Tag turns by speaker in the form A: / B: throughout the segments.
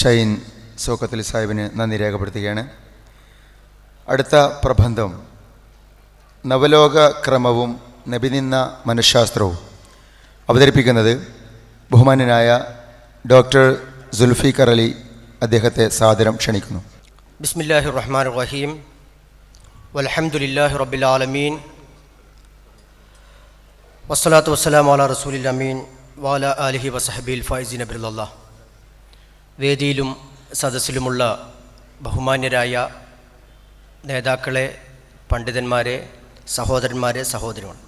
A: ഷൈൻ സോക്കത്തിൽ സാഹിബിന് നന്ദി രേഖപ്പെടുത്തുകയാണ് അടുത്ത പ്രബന്ധം നവലോക ക്രമവും നബിനിന്ന മനഃശാസ്ത്രവും അവതരിപ്പിക്കുന്നത് ബഹുമാനനായ ഡോക്ടർ സുൽഫിഖർ അലി അദ്ദേഹത്തെ സാദരം ക്ഷണിക്കുന്നു
B: ബിസ്മില്ലാഹി റഹ്മാൻ റഹീം വലഹമുല്ലാഹി റബിലാലമീൻ വസ്സലാത്തു വസ്സലാം വാല റസൂലിൽ അമീൻ വാല അലഹി വസഹബിൽ ഫൈസിൻ അബ്ദുല്ലാ വേദിയിലും സദസ്സിലുമുള്ള ബഹുമാന്യരായ നേതാക്കളെ പണ്ഡിതന്മാരെ സഹോദരന്മാരെ സഹോദരമാണ്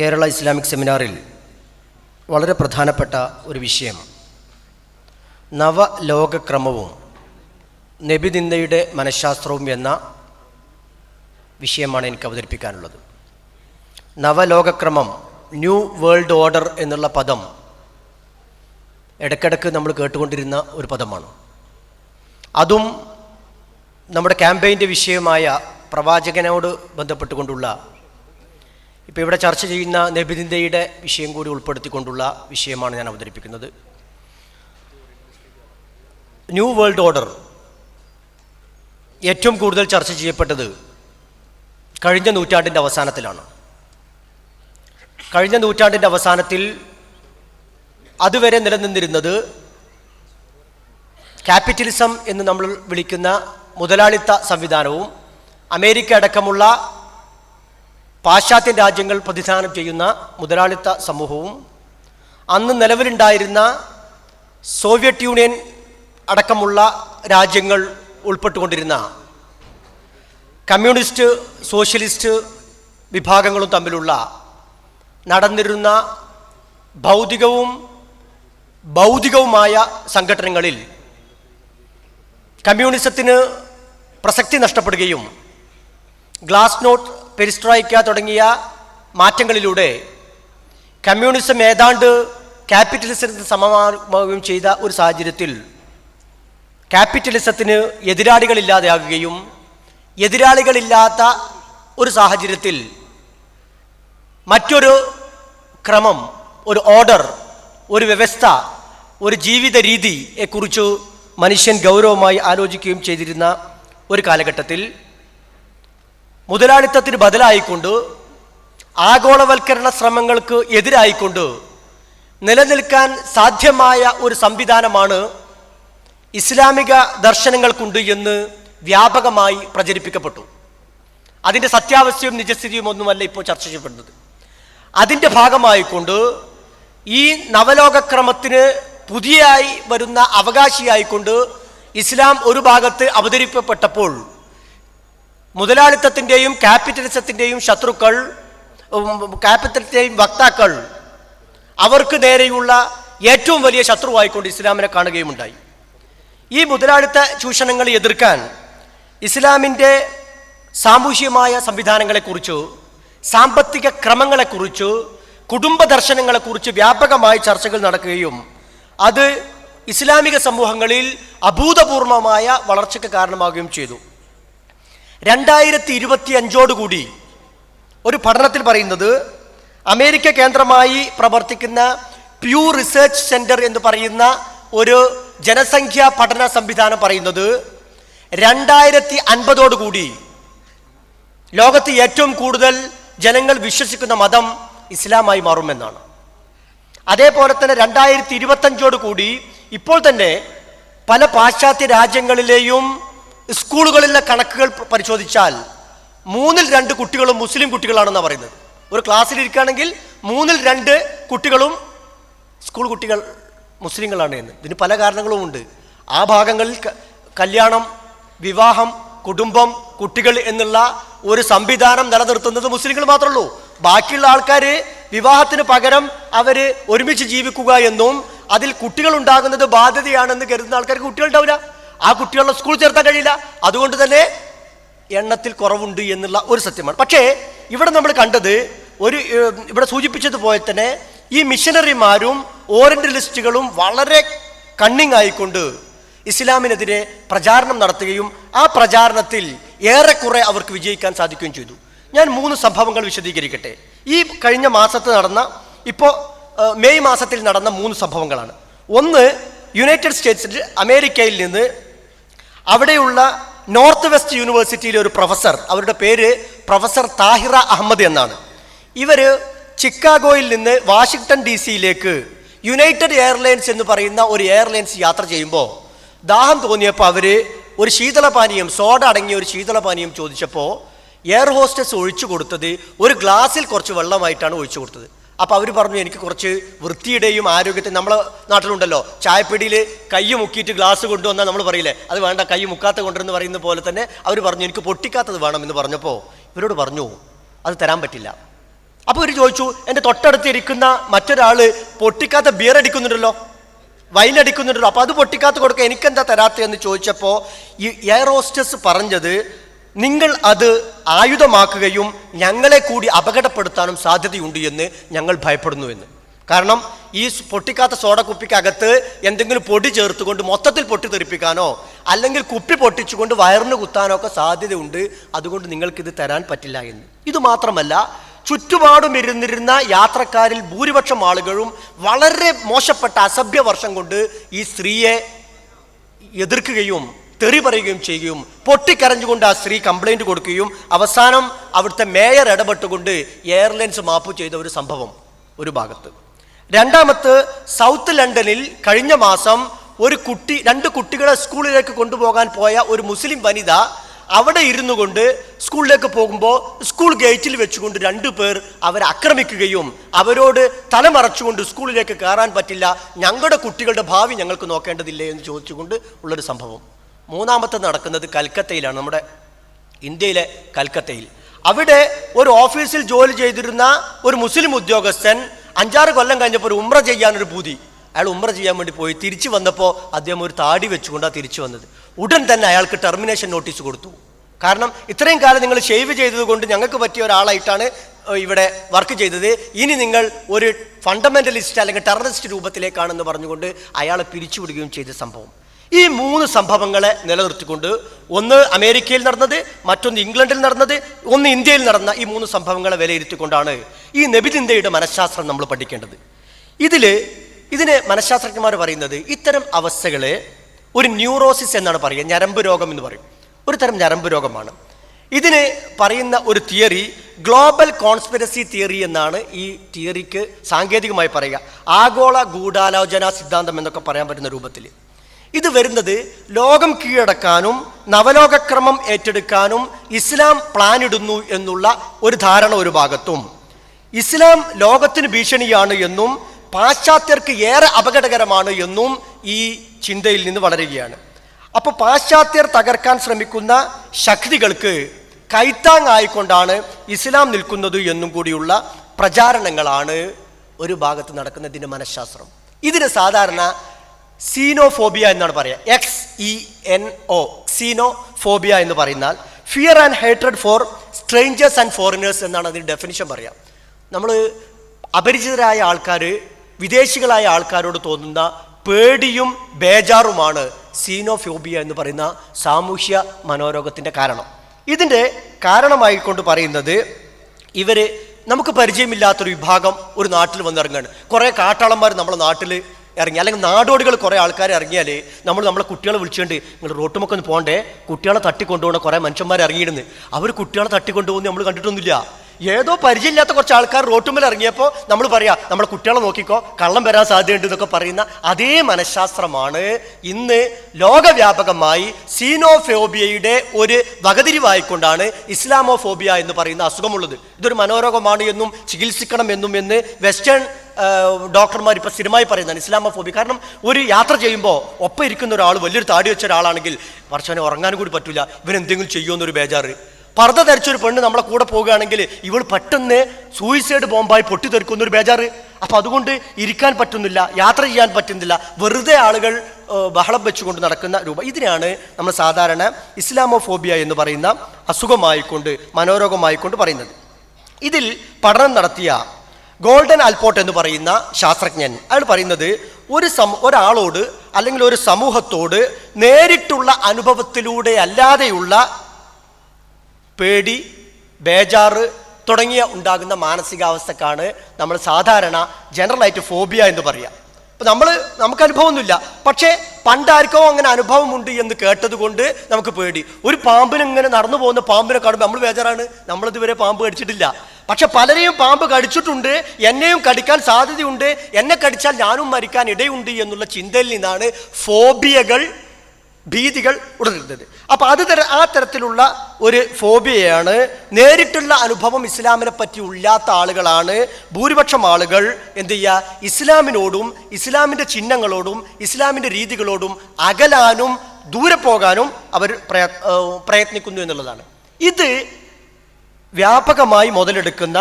B: കേരള ഇസ്ലാമിക് സെമിനാറിൽ വളരെ പ്രധാനപ്പെട്ട ഒരു വിഷയം നവലോകക്രമവും നബിനിന്ദയുടെ മനഃശാസ്ത്രവും എന്ന വിഷയമാണ് എനിക്ക് അവതരിപ്പിക്കാനുള്ളത് നവലോകക്രമം ന്യൂ വേൾഡ് ഓർഡർ എന്നുള്ള പദം ഇടയ്ക്കിടയ്ക്ക് നമ്മൾ കേട്ടുകൊണ്ടിരുന്ന ഒരു പദമാണ് അതും നമ്മുടെ ക്യാമ്പയിൻ്റെ വിഷയമായ പ്രവാചകനോട് ബന്ധപ്പെട്ടുകൊണ്ടുള്ള ഇപ്പോൾ ഇവിടെ ചർച്ച ചെയ്യുന്ന നബിനിന്ദയുടെ വിഷയം കൂടി ഉൾപ്പെടുത്തിക്കൊണ്ടുള്ള വിഷയമാണ് ഞാൻ അവതരിപ്പിക്കുന്നത് ന്യൂ വേൾഡ് ഓർഡർ ഏറ്റവും കൂടുതൽ ചർച്ച ചെയ്യപ്പെട്ടത് കഴിഞ്ഞ നൂറ്റാണ്ടിൻ്റെ അവസാനത്തിലാണ് കഴിഞ്ഞ നൂറ്റാണ്ടിൻ്റെ അവസാനത്തിൽ അതുവരെ നിലനിന്നിരുന്നത് ക്യാപിറ്റലിസം എന്ന് നമ്മൾ വിളിക്കുന്ന മുതലാളിത്ത സംവിധാനവും അമേരിക്ക അടക്കമുള്ള പാശ്ചാത്യ രാജ്യങ്ങൾ പ്രതിദാനം ചെയ്യുന്ന മുതലാളിത്ത സമൂഹവും അന്ന് നിലവിലുണ്ടായിരുന്ന സോവിയറ്റ് യൂണിയൻ അടക്കമുള്ള രാജ്യങ്ങൾ ഉൾപ്പെട്ടുകൊണ്ടിരുന്ന കമ്മ്യൂണിസ്റ്റ് സോഷ്യലിസ്റ്റ് വിഭാഗങ്ങളും തമ്മിലുള്ള നടന്നിരുന്ന ഭൗതികവും ഭൗതികവുമായ സംഘടനകളിൽ കമ്മ്യൂണിസത്തിന് പ്രസക്തി നഷ്ടപ്പെടുകയും ഗ്ലാസ്നോട്ട് പെരിസ്ട്രോയിക്ക തുടങ്ങിയ മാറ്റങ്ങളിലൂടെ കമ്മ്യൂണിസം ഏതാണ്ട് ക്യാപിറ്റലിസത്തിന് സമമാകുകയും ചെയ്ത ഒരു സാഹചര്യത്തിൽ ക്യാപിറ്റലിസത്തിന് എതിരാളികളില്ലാതെയാകുകയും എതിരാളികളില്ലാത്ത ഒരു സാഹചര്യത്തിൽ മറ്റൊരു ക്രമം ഒരു ഓർഡർ ഒരു വ്യവസ്ഥ ഒരു ജീവിത രീതിയെക്കുറിച്ചു മനുഷ്യൻ ഗൗരവമായി ആലോചിക്കുകയും ചെയ്തിരുന്ന ഒരു കാലഘട്ടത്തിൽ മുതലാളിത്തത്തിന് ബദലായിക്കൊണ്ട് ആഗോളവൽക്കരണ ശ്രമങ്ങൾക്ക് എതിരായിക്കൊണ്ട് നിലനിൽക്കാൻ സാധ്യമായ ഒരു സംവിധാനമാണ് ഇസ്ലാമിക ദർശനങ്ങൾക്കുണ്ട് എന്ന് വ്യാപകമായി പ്രചരിപ്പിക്കപ്പെട്ടു അതിൻ്റെ സത്യാവസ്ഥയും നിജസ്ഥിതിയും ഒന്നുമല്ല ഇപ്പോൾ ചർച്ച ചെയ്യപ്പെടുന്നത് അതിൻ്റെ ഭാഗമായിക്കൊണ്ട് ഈ നവലോകക്രമത്തിന് പുതിയായി വരുന്ന അവകാശിയായിക്കൊണ്ട് ഇസ്ലാം ഒരു ഭാഗത്ത് അവതരിപ്പിക്കപ്പെട്ടപ്പോൾ മുതലാളിത്തത്തിൻ്റെയും ക്യാപിറ്റലിസത്തിൻ്റെയും ശത്രുക്കൾ ക്യാപിറ്റലിസത്തിൻ്റെയും വക്താക്കൾ അവർക്ക് നേരെയുള്ള ഏറ്റവും വലിയ ശത്രുവായിക്കൊണ്ട് ഇസ്ലാമിനെ കാണുകയുമുണ്ടായി ഈ മുതലാളിത്ത ചൂഷണങ്ങളെ എതിർക്കാൻ ഇസ്ലാമിൻ്റെ സാമൂഹ്യമായ സംവിധാനങ്ങളെക്കുറിച്ച് സാമ്പത്തിക ക്രമങ്ങളെക്കുറിച്ച് കുടുംബ ദർശനങ്ങളെക്കുറിച്ച് വ്യാപകമായി ചർച്ചകൾ നടക്കുകയും അത് ഇസ്ലാമിക സമൂഹങ്ങളിൽ അഭൂതപൂർവമായ വളർച്ചയ്ക്ക് കാരണമാകുകയും ചെയ്തു രണ്ടായിരത്തി ഇരുപത്തി അഞ്ചോടുകൂടി ഒരു പഠനത്തിൽ പറയുന്നത് അമേരിക്ക കേന്ദ്രമായി പ്രവർത്തിക്കുന്ന പ്യൂ റിസർച്ച് സെൻറ്റർ എന്ന് പറയുന്ന ഒരു ജനസംഖ്യാ പഠന സംവിധാനം പറയുന്നത് രണ്ടായിരത്തി അൻപതോടുകൂടി ലോകത്ത് ഏറ്റവും കൂടുതൽ ജനങ്ങൾ വിശ്വസിക്കുന്ന മതം ഇസ്ലാമായി മാറുമെന്നാണ് അതേപോലെ തന്നെ രണ്ടായിരത്തി ഇരുപത്തഞ്ചോട് കൂടി ഇപ്പോൾ തന്നെ പല പാശ്ചാത്യ രാജ്യങ്ങളിലെയും സ്കൂളുകളിലെ കണക്കുകൾ പരിശോധിച്ചാൽ മൂന്നിൽ രണ്ട് കുട്ടികളും മുസ്ലിം കുട്ടികളാണെന്നാണ് പറയുന്നത് ഒരു ക്ലാസ്സിൽ ഇരിക്കുകയാണെങ്കിൽ മൂന്നിൽ രണ്ട് കുട്ടികളും സ്കൂൾ കുട്ടികൾ മുസ്ലിങ്ങളാണ് എന്ന് ഇതിന് പല കാരണങ്ങളും ഉണ്ട് ആ ഭാഗങ്ങളിൽ കല്യാണം വിവാഹം കുടുംബം കുട്ടികൾ എന്നുള്ള ഒരു സംവിധാനം നിലനിർത്തുന്നത് മുസ്ലിങ്ങൾ മാത്രമേ ഉള്ളൂ ബാക്കിയുള്ള ആൾക്കാർ വിവാഹത്തിന് പകരം അവർ ഒരുമിച്ച് ജീവിക്കുക എന്നും അതിൽ കുട്ടികൾ ഉണ്ടാകുന്നത് ബാധ്യതയാണെന്ന് കരുതുന്ന ആൾക്കാർക്ക് കുട്ടികൾ ഉണ്ടാവില്ല ആ കുട്ടികളുടെ സ്കൂളിൽ ചേർത്താൻ കഴിയില്ല അതുകൊണ്ട് തന്നെ എണ്ണത്തിൽ കുറവുണ്ട് എന്നുള്ള ഒരു സത്യമാണ് പക്ഷേ ഇവിടെ നമ്മൾ കണ്ടത് ഒരു ഇവിടെ സൂചിപ്പിച്ചതുപോലെ തന്നെ ഈ മിഷനറിമാരും ഓറിയന്റലിസ്റ്റുകളും വളരെ കണ്ണിങ് ആയിക്കൊണ്ട് ഇസ്ലാമിനെതിരെ പ്രചാരണം നടത്തുകയും ആ പ്രചാരണത്തിൽ ഏറെക്കുറെ അവർക്ക് വിജയിക്കാൻ സാധിക്കുകയും ചെയ്തു ഞാൻ മൂന്ന് സംഭവങ്ങൾ വിശദീകരിക്കട്ടെ ഈ കഴിഞ്ഞ മാസത്ത് നടന്ന ഇപ്പോൾ മെയ് മാസത്തിൽ നടന്ന മൂന്ന് സംഭവങ്ങളാണ് ഒന്ന് യുണൈറ്റഡ് സ്റ്റേറ്റ്സിൽ അമേരിക്കയിൽ നിന്ന് അവിടെയുള്ള നോർത്ത് വെസ്റ്റ് യൂണിവേഴ്സിറ്റിയിലെ ഒരു പ്രൊഫസർ അവരുടെ പേര് പ്രൊഫസർ താഹിറ അഹമ്മദ് എന്നാണ് ഇവർ ചിക്കാഗോയിൽ നിന്ന് വാഷിങ്ടൺ ഡി സിയിലേക്ക് യുണൈറ്റഡ് എയർലൈൻസ് എന്ന് പറയുന്ന ഒരു എയർലൈൻസ് യാത്ര ചെയ്യുമ്പോൾ ദാഹം തോന്നിയപ്പോൾ അവർ ഒരു ശീതളപാനീയം സോഡ അടങ്ങിയ ഒരു ശീതളപാനീയം ചോദിച്ചപ്പോൾ എയർ ഹോസ്റ്റസ് ഒഴിച്ചു കൊടുത്തത് ഒരു ഗ്ലാസ്സിൽ കുറച്ച് വെള്ളമായിട്ടാണ് ഒഴിച്ചു കൊടുത്തത് അപ്പോൾ അവർ പറഞ്ഞു എനിക്ക് കുറച്ച് വൃത്തിയുടെയും ആരോഗ്യത്തെ നമ്മളെ നാട്ടിലുണ്ടല്ലോ ചായപ്പൊടിയിൽ കൈ മുക്കിയിട്ട് ഗ്ലാസ് കൊണ്ടുവന്നാൽ നമ്മൾ പറയില്ലേ അത് വേണ്ട കൈ മുക്കാത്ത കൊണ്ടുവന്ന് പറയുന്ന പോലെ തന്നെ അവർ പറഞ്ഞു എനിക്ക് പൊട്ടിക്കാത്തത് എന്ന് പറഞ്ഞപ്പോൾ ഇവരോട് പറഞ്ഞു അത് തരാൻ പറ്റില്ല അപ്പോൾ ഇവർ ചോദിച്ചു എൻ്റെ തൊട്ടടുത്ത് ഇരിക്കുന്ന മറ്റൊരാൾ പൊട്ടിക്കാത്ത ബിയർ അടിക്കുന്നുണ്ടല്ലോ വൈൻ അടിക്കുന്നുണ്ടല്ലോ അപ്പോൾ അത് പൊട്ടിക്കാത്ത കൊടുക്കാൻ എനിക്കെന്താ തരാത്തതെന്ന് ചോദിച്ചപ്പോൾ ഈ എയർ ഹോസ്റ്റസ് പറഞ്ഞത് നിങ്ങൾ അത് ആയുധമാക്കുകയും ഞങ്ങളെ കൂടി അപകടപ്പെടുത്താനും സാധ്യതയുണ്ട് എന്ന് ഞങ്ങൾ ഭയപ്പെടുന്നു എന്ന് കാരണം ഈ പൊട്ടിക്കാത്ത സോഡ കുപ്പിക്കകത്ത് എന്തെങ്കിലും പൊടി ചേർത്തുകൊണ്ട് മൊത്തത്തിൽ പൊട്ടി തെറിപ്പിക്കാനോ അല്ലെങ്കിൽ കുപ്പി പൊട്ടിച്ചുകൊണ്ട് വയറിന് കുത്താനോ ഒക്കെ സാധ്യതയുണ്ട് അതുകൊണ്ട് നിങ്ങൾക്കിത് തരാൻ പറ്റില്ല എന്ന് ഇത് മാത്രമല്ല ചുറ്റുപാടും ഇരുന്നിരുന്ന യാത്രക്കാരിൽ ഭൂരിപക്ഷം ആളുകളും വളരെ മോശപ്പെട്ട അസഭ്യ വർഷം കൊണ്ട് ഈ സ്ത്രീയെ എതിർക്കുകയും തെറി പറയുകയും ചെയ്യുകയും പൊട്ടിക്കരഞ്ഞുകൊണ്ട് ആ സ്ത്രീ കംപ്ലൈൻറ്റ് കൊടുക്കുകയും അവസാനം അവിടുത്തെ മേയർ ഇടപെട്ടുകൊണ്ട് എയർലൈൻസ് മാപ്പ് ചെയ്ത ഒരു സംഭവം ഒരു ഭാഗത്ത് രണ്ടാമത്ത് സൗത്ത് ലണ്ടനിൽ കഴിഞ്ഞ മാസം ഒരു കുട്ടി രണ്ട് കുട്ടികളെ സ്കൂളിലേക്ക് കൊണ്ടുപോകാൻ പോയ ഒരു മുസ്ലിം വനിത അവിടെ ഇരുന്നു കൊണ്ട് സ്കൂളിലേക്ക് പോകുമ്പോൾ സ്കൂൾ ഗേറ്റിൽ വെച്ചുകൊണ്ട് രണ്ടു പേർ അവരെ ആക്രമിക്കുകയും അവരോട് തലമറച്ചുകൊണ്ട് സ്കൂളിലേക്ക് കയറാൻ പറ്റില്ല ഞങ്ങളുടെ കുട്ടികളുടെ ഭാവി ഞങ്ങൾക്ക് നോക്കേണ്ടതില്ലേ എന്ന് ചോദിച്ചുകൊണ്ട് ഉള്ളൊരു സംഭവം മൂന്നാമത്തെ നടക്കുന്നത് കൽക്കത്തയിലാണ് നമ്മുടെ ഇന്ത്യയിലെ കൽക്കത്തയിൽ അവിടെ ഒരു ഓഫീസിൽ ജോലി ചെയ്തിരുന്ന ഒരു മുസ്ലിം ഉദ്യോഗസ്ഥൻ അഞ്ചാറ് കൊല്ലം കഴിഞ്ഞപ്പോൾ ഒരു ഉമ്ര ചെയ്യാനൊരു പൂതി അയാൾ ഉമ്ര ചെയ്യാൻ വേണ്ടി പോയി തിരിച്ചു വന്നപ്പോൾ അദ്ദേഹം ഒരു താടി വെച്ചുകൊണ്ടാണ് തിരിച്ചു വന്നത് ഉടൻ തന്നെ അയാൾക്ക് ടെർമിനേഷൻ നോട്ടീസ് കൊടുത്തു കാരണം ഇത്രയും കാലം നിങ്ങൾ ഷെയ്വ് ചെയ്തതുകൊണ്ട് ഞങ്ങൾക്ക് പറ്റിയ ഒരാളായിട്ടാണ് ഇവിടെ വർക്ക് ചെയ്തത് ഇനി നിങ്ങൾ ഒരു ഫണ്ടമെൻ്റലിസ്റ്റ് അല്ലെങ്കിൽ ടെററിസ്റ്റ് രൂപത്തിലേക്കാണെന്ന് പറഞ്ഞുകൊണ്ട് അയാളെ പിരിച്ചുവിടുകയും ചെയ്ത സംഭവം ഈ മൂന്ന് സംഭവങ്ങളെ നിലനിർത്തിക്കൊണ്ട് ഒന്ന് അമേരിക്കയിൽ നടന്നത് മറ്റൊന്ന് ഇംഗ്ലണ്ടിൽ നടന്നത് ഒന്ന് ഇന്ത്യയിൽ നടന്ന ഈ മൂന്ന് സംഭവങ്ങളെ വിലയിരുത്തിക്കൊണ്ടാണ് ഈ നബിചിന്തയുടെ മനഃശാസ്ത്രം നമ്മൾ പഠിക്കേണ്ടത് ഇതിൽ ഇതിന് മനഃശാസ്ത്രജ്ഞന്മാർ പറയുന്നത് ഇത്തരം അവസ്ഥകളെ ഒരു ന്യൂറോസിസ് എന്നാണ് പറയുക ഞരമ്പ് രോഗം എന്ന് പറയും ഒരു തരം ഞരമ്പ് രോഗമാണ് ഇതിന് പറയുന്ന ഒരു തിയറി ഗ്ലോബൽ കോൺസ്പിറസി തിയറി എന്നാണ് ഈ തിയറിക്ക് സാങ്കേതികമായി പറയുക ആഗോള ഗൂഢാലോചന സിദ്ധാന്തം എന്നൊക്കെ പറയാൻ പറ്റുന്ന രൂപത്തിൽ ഇത് വരുന്നത് ലോകം കീഴടക്കാനും നവലോകക്രമം ഏറ്റെടുക്കാനും ഇസ്ലാം പ്ലാനിടുന്നു എന്നുള്ള ഒരു ധാരണ ഒരു ഭാഗത്തും ഇസ്ലാം ലോകത്തിന് ഭീഷണിയാണ് എന്നും പാശ്ചാത്യർക്ക് ഏറെ അപകടകരമാണ് എന്നും ഈ ചിന്തയിൽ നിന്ന് വളരുകയാണ് അപ്പോൾ പാശ്ചാത്യർ തകർക്കാൻ ശ്രമിക്കുന്ന ശക്തികൾക്ക് ആയിക്കൊണ്ടാണ് ഇസ്ലാം നിൽക്കുന്നത് എന്നും കൂടിയുള്ള പ്രചാരണങ്ങളാണ് ഒരു ഭാഗത്ത് നടക്കുന്നതിൻ്റെ മനഃശാസ്ത്രം ഇതിന് സാധാരണ സീനോഫോബിയ എന്നാണ് പറയുക X E N O xenophobia എന്ന് പറയുന്നാൽ fear and hatred for strangers and foreigners എന്നാണ് അതിൻ്റെ ഡെഫിനിഷൻ പറയാം നമ്മൾ അപരിചിതരായ ആൾക്കാർ വിദേശികളായ ആൾക്കാരോട് തോന്നുന്ന പേടിയും ബേജാറുമാണ് സീനോഫോബിയ എന്ന് പറയുന്ന സാമൂഹ്യ മനോരോഗത്തിൻ്റെ കാരണം ഇതിൻ്റെ കാരണമായിക്കൊണ്ട് പറയുന്നത് ഇവർ നമുക്ക് പരിചയമില്ലാത്തൊരു വിഭാഗം ഒരു നാട്ടിൽ വന്നിറങ്ങുകയാണ് കുറേ കാട്ടാളന്മാർ നമ്മളെ നാട്ടിൽ ഇറങ്ങി അല്ലെങ്കിൽ നാടോടികൾ കുറേ ആൾക്കാർ ഇറങ്ങിയാൽ നമ്മൾ നമ്മളെ കുട്ടികളെ വിളിച്ചുകൊണ്ട് നിങ്ങൾ റോട്ടുമൊക്കെ ഒന്ന് പോകണ്ടേ കുട്ടികളെ തട്ടിക്കൊണ്ടുപോകണ കുറേ മനുഷ്യന്മാർ ഇറങ്ങിയിരുന്നു അവർ കുട്ടികളെ തട്ടിക്കൊണ്ടുപോകുന്ന നമ്മൾ കണ്ടിട്ടൊന്നുമില്ല ഏതോ പരിചയമില്ലാത്ത കുറച്ച് ആൾക്കാർ റോട്ടുമ്മൽ ഇറങ്ങിയപ്പോൾ നമ്മൾ പറയാം നമ്മൾ കുട്ടികളെ നോക്കിക്കോ കള്ളം വരാൻ സാധ്യതയുണ്ട് എന്നൊക്കെ പറയുന്ന അതേ മനഃശാസ്ത്രമാണ് ഇന്ന് ലോകവ്യാപകമായി സീനോഫോബിയയുടെ ഒരു വകതിരിവായിക്കൊണ്ടാണ് ഇസ്ലാമോഫോബിയ എന്ന് പറയുന്ന അസുഖമുള്ളത് ഇതൊരു മനോരോഗമാണ് എന്നും ചികിത്സിക്കണം എന്നും എന്ന് വെസ്റ്റേൺ ഡോക്ടർമാർ ഇപ്പോൾ സ്ഥിരമായി പറയുന്നതാണ് ഫോബി കാരണം ഒരു യാത്ര ചെയ്യുമ്പോൾ ഒപ്പം ഇരിക്കുന്ന ഒരാൾ വലിയൊരു താടി വെച്ച ഒരാളാണെങ്കിൽ വർഷവനെ ഉറങ്ങാനും കൂടി പറ്റില്ല ഇവരെന്തെങ്കിലും ചെയ്യുമെന്നൊരു ബേജാറ് പർദ്ദ ധരിച്ചൊരു പെണ്ണ് നമ്മളെ കൂടെ പോവുകയാണെങ്കിൽ ഇവൾ പെട്ടെന്ന് സൂയിസൈഡ് ബോംബായി പൊട്ടി ഒരു ബേജാറ് അപ്പോൾ അതുകൊണ്ട് ഇരിക്കാൻ പറ്റുന്നില്ല യാത്ര ചെയ്യാൻ പറ്റുന്നില്ല വെറുതെ ആളുകൾ ബഹളം വെച്ചുകൊണ്ട് നടക്കുന്ന രൂപം ഇതിനാണ് നമ്മൾ സാധാരണ ഇസ്ലാമോഫോബിയ എന്ന് പറയുന്ന അസുഖമായിക്കൊണ്ട് മനോരോഗമായിക്കൊണ്ട് പറയുന്നത് ഇതിൽ പഠനം നടത്തിയ ഗോൾഡൻ അൽപോട്ട് എന്ന് പറയുന്ന ശാസ്ത്രജ്ഞൻ അയാൾ പറയുന്നത് ഒരു സം ഒരാളോട് അല്ലെങ്കിൽ ഒരു സമൂഹത്തോട് നേരിട്ടുള്ള അനുഭവത്തിലൂടെ അല്ലാതെയുള്ള പേടി ബേജാറ് തുടങ്ങിയ ഉണ്ടാകുന്ന മാനസികാവസ്ഥക്കാണ് നമ്മൾ സാധാരണ ജനറലായിട്ട് ഫോബിയ എന്ന് പറയുക അപ്പം നമ്മൾ നമുക്ക് അനുഭവമൊന്നുമില്ല പക്ഷേ പണ്ടാർക്കോ അങ്ങനെ അനുഭവമുണ്ട് എന്ന് കേട്ടതുകൊണ്ട് നമുക്ക് പേടി ഒരു പാമ്പിനിങ്ങനെ നടന്നു പോകുന്ന പാമ്പിനെ കാണുമ്പോൾ നമ്മൾ ബേജാറാണ് നമ്മളിതുവരെ പാമ്പ് കടിച്ചിട്ടില്ല പക്ഷെ പലരെയും പാമ്പ് കടിച്ചിട്ടുണ്ട് എന്നെയും കടിക്കാൻ സാധ്യതയുണ്ട് എന്നെ കടിച്ചാൽ ഞാനും മരിക്കാൻ ഇടയുണ്ട് എന്നുള്ള ചിന്തയിൽ നിന്നാണ് ഫോബിയകൾ ഭീതികൾ ഉടരുന്നത് അപ്പോൾ അത് തര ആ തരത്തിലുള്ള ഒരു ഫോബിയയാണ് നേരിട്ടുള്ള അനുഭവം ഇസ്ലാമിനെ പറ്റി ഇല്ലാത്ത ആളുകളാണ് ഭൂരിപക്ഷം ആളുകൾ എന്ത് ചെയ്യുക ഇസ്ലാമിനോടും ഇസ്ലാമിൻ്റെ ചിഹ്നങ്ങളോടും ഇസ്ലാമിൻ്റെ രീതികളോടും അകലാനും ദൂരെ പോകാനും അവർ പ്രയത്നിക്കുന്നു എന്നുള്ളതാണ് ഇത് വ്യാപകമായി മുതലെടുക്കുന്ന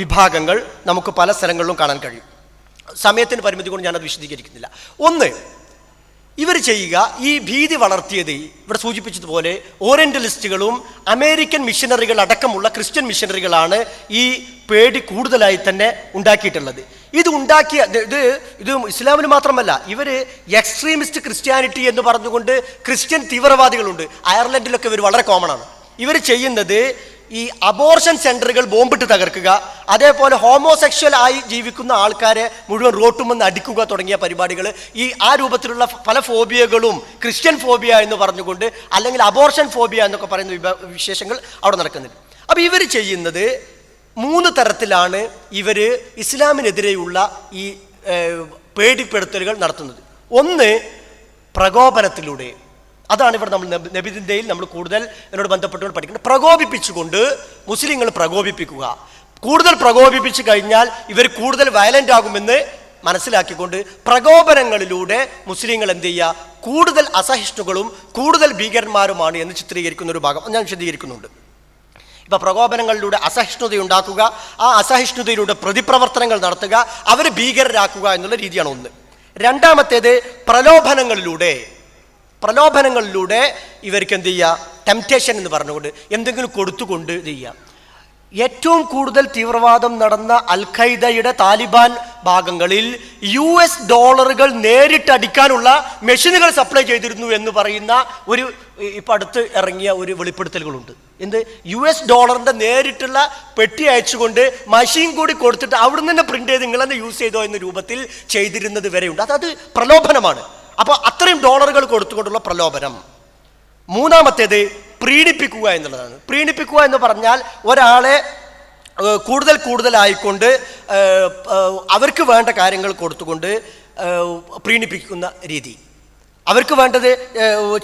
B: വിഭാഗങ്ങൾ നമുക്ക് പല സ്ഥലങ്ങളിലും കാണാൻ കഴിയും സമയത്തിന് പരിമിതി കൊണ്ട് ഞാനത് വിശദീകരിക്കുന്നില്ല ഒന്ന് ഇവർ ചെയ്യുക ഈ ഭീതി വളർത്തിയത് ഇവിടെ സൂചിപ്പിച്ചതുപോലെ ഓറിയന്റലിസ്റ്റുകളും അമേരിക്കൻ മിഷനറികൾ അടക്കമുള്ള ക്രിസ്ത്യൻ മിഷനറികളാണ് ഈ പേടി കൂടുതലായി തന്നെ ഉണ്ടാക്കിയിട്ടുള്ളത് ഇത് ഉണ്ടാക്കിയ ഇത് ഇത് ഇസ്ലാമിന് മാത്രമല്ല ഇവർ എക്സ്ട്രീമിസ്റ്റ് ക്രിസ്ത്യാനിറ്റി എന്ന് പറഞ്ഞുകൊണ്ട് ക്രിസ്ത്യൻ തീവ്രവാദികളുണ്ട് അയർലൻഡിലൊക്കെ ഇവർ വളരെ കോമൺ ആണ് ഇവർ ചെയ്യുന്നത് ഈ അബോർഷൻ സെന്ററുകൾ ബോംബിട്ട് തകർക്കുക അതേപോലെ ഹോമോസെക്ഷൽ ആയി ജീവിക്കുന്ന ആൾക്കാരെ മുഴുവൻ റോട്ടുമെന്ന് അടിക്കുക തുടങ്ങിയ പരിപാടികൾ ഈ ആ രൂപത്തിലുള്ള പല ഫോബിയകളും ക്രിസ്ത്യൻ ഫോബിയ എന്ന് പറഞ്ഞുകൊണ്ട് അല്ലെങ്കിൽ അബോർഷൻ ഫോബിയ എന്നൊക്കെ പറയുന്ന വിശേഷങ്ങൾ അവിടെ നടക്കുന്നുണ്ട് അപ്പോൾ ഇവർ ചെയ്യുന്നത് മൂന്ന് തരത്തിലാണ് ഇവർ ഇസ്ലാമിനെതിരെയുള്ള ഈ പേടിപ്പെടുത്തലുകൾ നടത്തുന്നത് ഒന്ന് പ്രകോപനത്തിലൂടെ അതാണ് ഇവിടെ നമ്മൾ നബിദിൻ്റെയിൽ നമ്മൾ കൂടുതൽ എന്നോട് ബന്ധപ്പെട്ടുകൊണ്ട് പഠിക്കുന്നത് പ്രകോപിപ്പിച്ചുകൊണ്ട് മുസ്ലിങ്ങൾ പ്രകോപിപ്പിക്കുക കൂടുതൽ പ്രകോപിപ്പിച്ചു കഴിഞ്ഞാൽ ഇവർ കൂടുതൽ വയലൻ്റ് ആകുമെന്ന് മനസ്സിലാക്കിക്കൊണ്ട് പ്രകോപനങ്ങളിലൂടെ മുസ്ലിങ്ങൾ എന്ത് ചെയ്യുക കൂടുതൽ അസഹിഷ്ണുകളും കൂടുതൽ ഭീകരന്മാരുമാണ് എന്ന് ചിത്രീകരിക്കുന്ന ഒരു ഭാഗം ഞാൻ വിശദീകരിക്കുന്നുണ്ട് ഇപ്പോൾ പ്രകോപനങ്ങളിലൂടെ അസഹിഷ്ണുത ഉണ്ടാക്കുക ആ അസഹിഷ്ണുതയിലൂടെ പ്രതിപ്രവർത്തനങ്ങൾ നടത്തുക അവരെ ഭീകരരാക്കുക എന്നുള്ള രീതിയാണ് ഒന്ന് രണ്ടാമത്തേത് പ്രലോഭനങ്ങളിലൂടെ പ്രലോഭനങ്ങളിലൂടെ ഇവർക്ക് എന്ത് ചെയ്യുക ടെംപ്റ്റേഷൻ എന്ന് പറഞ്ഞുകൊണ്ട് എന്തെങ്കിലും കൊടുത്തുകൊണ്ട് ഇത് ചെയ്യുക ഏറ്റവും കൂടുതൽ തീവ്രവാദം നടന്ന അൽ ഖൈദയുടെ താലിബാൻ ഭാഗങ്ങളിൽ യു എസ് ഡോളറുകൾ നേരിട്ടടിക്കാനുള്ള മെഷീനുകൾ സപ്ലൈ ചെയ്തിരുന്നു എന്ന് പറയുന്ന ഒരു ഇപ്പം അടുത്ത് ഇറങ്ങിയ ഒരു വെളിപ്പെടുത്തലുകളുണ്ട് എന്ത് യു എസ് ഡോളറിൻ്റെ നേരിട്ടുള്ള പെട്ടി അയച്ചുകൊണ്ട് മഷീൻ കൂടി കൊടുത്തിട്ട് അവിടുന്ന് തന്നെ പ്രിൻ്റ് ചെയ്ത് നിങ്ങൾ യൂസ് ചെയ്തോ എന്ന രൂപത്തിൽ ചെയ്തിരുന്നത് വരെയുണ്ട് അതത് പ്രലോഭനമാണ് അപ്പോൾ അത്രയും ഡോളറുകൾ കൊടുത്തുകൊണ്ടുള്ള പ്രലോഭനം മൂന്നാമത്തേത് പ്രീണിപ്പിക്കുക എന്നുള്ളതാണ് പ്രീണിപ്പിക്കുക എന്ന് പറഞ്ഞാൽ ഒരാളെ കൂടുതൽ കൂടുതലായിക്കൊണ്ട് അവർക്ക് വേണ്ട കാര്യങ്ങൾ കൊടുത്തുകൊണ്ട് പ്രീണിപ്പിക്കുന്ന രീതി അവർക്ക് വേണ്ടത്